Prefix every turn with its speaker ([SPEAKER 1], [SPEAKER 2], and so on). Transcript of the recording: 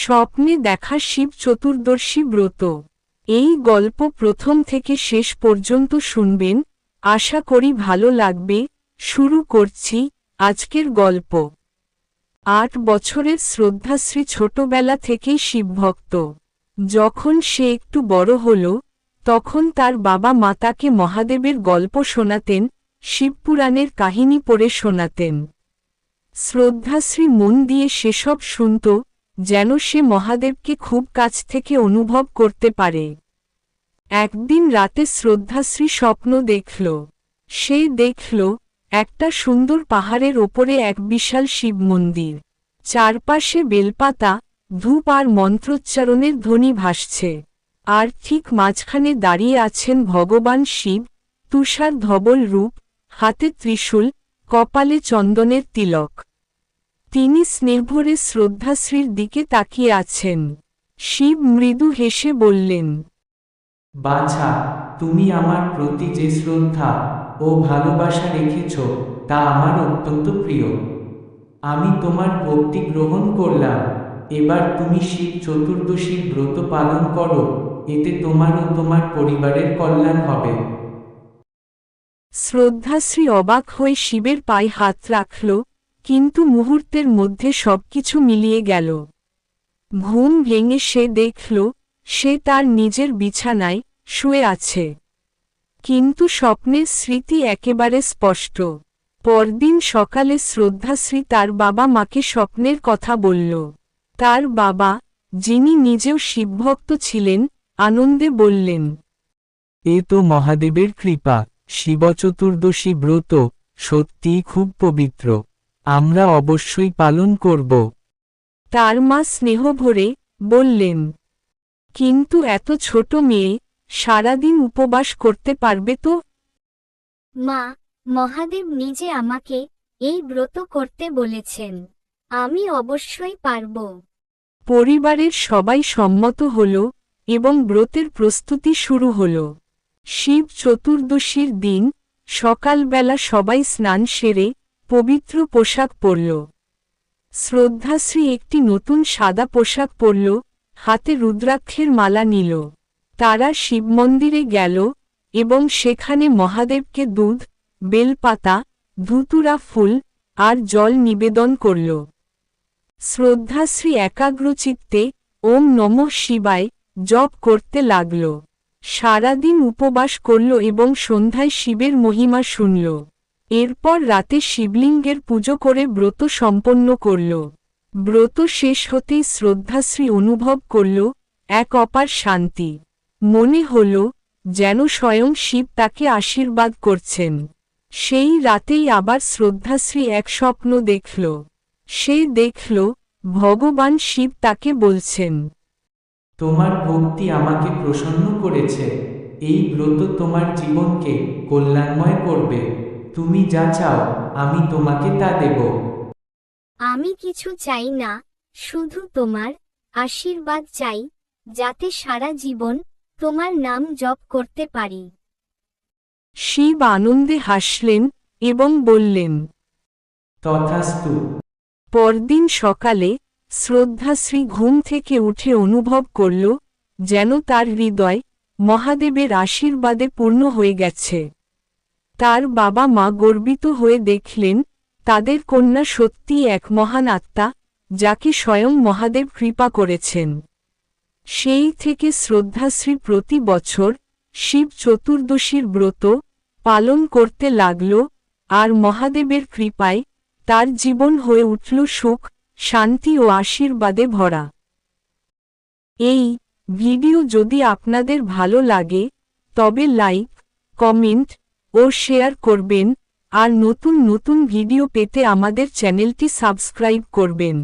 [SPEAKER 1] স্বপ্নে দেখা শিব চতুর্দশী ব্রত। এই গল্প প্রথম থেকে শেষ পর্যন্ত শুনবেন। আশা করি ভালো লাগবে। শুরু করছি আজকের গল্প। আট বছরের শ্রদ্ধাশ্রী ছোটবেলা থেকেই শিবভক্ত যখন সে একটু বড় হল, তখন তার বাবা মাতাকে মহাদেবের গল্প শোনাতেন শিবপুরাণের কাহিনী পড়ে শোনাতেন। শ্রদ্ধাশ্রী মন দিয়ে সেসব শুনত যেন সে মহাদেবকে খুব কাছ থেকে অনুভব করতে পারে। একদিন রাতে শ্রদ্ধাশ্রী স্বপ্ন দেখল। সে দেখল, একটা সুন্দর পাহাড়ের ওপরে এক বিশাল শিব মন্দির। চারপাশে বেলপাতা, ধূপ আর মন্ত্রোচ্চারণের ধ্বনি ভাসছে। আর ঠিক মাঝখানে দাঁড়িয়ে আছেন ভগবান শিব তুষার ধবল রূপ, হাতে ত্রিশূল, কপালে চন্দনের তিলক। তিনি স্নেহভরে শ্রদ্ধাশ্রীর দিকে তাকিয়ে আছেন। শিব মৃদু হেসে বললেন
[SPEAKER 2] বাছা তুমি আমার প্রতি যে শ্রদ্ধা ও ভালোবাসা রেখেছ তা আমার অত্যন্ত প্রিয়। আমি তোমার ভক্তি গ্রহণ করলাম। এবার তুমি শিব চতুর্দশীর ব্রত পালন করো এতে তোমার ও তোমার পরিবারের কল্যাণ হবে।
[SPEAKER 1] শ্রদ্ধাশ্রী অবাক হয়ে শিবের পায়ে হাত রাখল। কিন্তু মুহূর্তের মধ্যে সবকিছু মিলিয়ে গেল। ঘুম ভেঙে সে দেখল, সে তার নিজের বিছানায় শুয়ে আছে। কিন্তু স্বপ্নের স্মৃতি একেবারে স্পষ্ট। পরদিন সকালে শ্রদ্ধাশ্রী তার বাবা মাকে স্বপ্নের কথা বলল। তার বাবা, যিনি নিজেও শিবভক্ত ছিলেন, আনন্দে বললেন,
[SPEAKER 2] এ তো মহাদেবের কৃপা শিব চতুর্দশী ব্রত, সত্যিই খুব পবিত্র। আমরা অবশ্যই পালন করব।
[SPEAKER 1] তার মা স্নেহ ভরে বললেন কিন্তু এত ছোট মেয়ে সারাদিন উপবাস করতে পারবে তো?
[SPEAKER 3] মা মহাদেব নিজে আমাকে এই ব্রত করতে বলেছেন আমি অবশ্যই পারব।
[SPEAKER 1] পরিবারের সবাই সম্মত হল এবং ব্রতের প্রস্তুতি শুরু হল। শিব চতুর্দশীর দিন সকালবেলা সবাই স্নান সেরে পবিত্র পোশাক পরল। শ্রদ্ধাশ্রী একটি নতুন সাদা পোশাক পরল, হাতে রুদ্রাক্ষের মালা নিল। তারা শিব মন্দিরে গেল এবং সেখানে মহাদেবকে দুধ, বেলপাতা, ধুতুরা ফুল আর জল নিবেদন করল। শ্রদ্ধাশ্রী একাগ্রচিত্তে ওম নম শিবায় জপ করতে লাগল। সারাদিন উপবাস করল এবং সন্ধ্যায় শিবের মহিমা শুনল। এরপর রাতে শিবলিঙ্গের পুজো করে ব্রত সম্পন্ন করল। ব্রত শেষ হতেই শ্রদ্ধাশ্রী অনুভব করল এক অপার শান্তি। মনে হল যেন স্বয়ং শিব তাকে আশীর্বাদ করছেন। সেই রাতেই আবার শ্রদ্ধাশ্রী এক স্বপ্ন দেখল। সে দেখল ভগবান শিব তাকে বলছেন,
[SPEAKER 2] তোমার ভক্তি আমাকে প্রসন্ন করেছে। এই ব্রত তোমার জীবনকে কল্যাণময় করবে। তুমি যা চাও আমি তোমাকে তা দেব।
[SPEAKER 3] আমি কিছু চাই না শুধু তোমার আশীর্বাদ চাই যাতে সারা জীবন তোমার নাম জপ করতে পারি।
[SPEAKER 1] শিব আনন্দে হাসলেন এবং বললেন
[SPEAKER 2] তথাস্তু।
[SPEAKER 1] পরদিন সকালে শ্রদ্ধাশ্রী ঘুম থেকে উঠে অনুভব করল যেন তার হৃদয় মহাদেবের আশীর্বাদে পূর্ণ হয়ে গেছে। তার বাবা মা গর্বিত হয়ে দেখলেন, তাদের কন্যা সত্যি এক মহান আত্মা, যাকে স্বয়ং মহাদেব কৃপা করেছেন। সেই থেকে শ্রদ্ধাশ্রী প্রতি বছর শিব চতুর্দশীর ব্রত পালন করতে লাগল, আর মহাদেবের কৃপায় তার জীবন হয়ে উঠল সুখ, শান্তি ও আশীর্বাদে ভরা। এই ভিডিও যদি আপনাদের ভালো লাগে, তবে লাইক, কমেন্ট ও শেয়ার করবেন আর নতুন নতুন ভিডিও পেতে আমাদের চ্যানেলটি সাবস্ক্রাইব করবেন।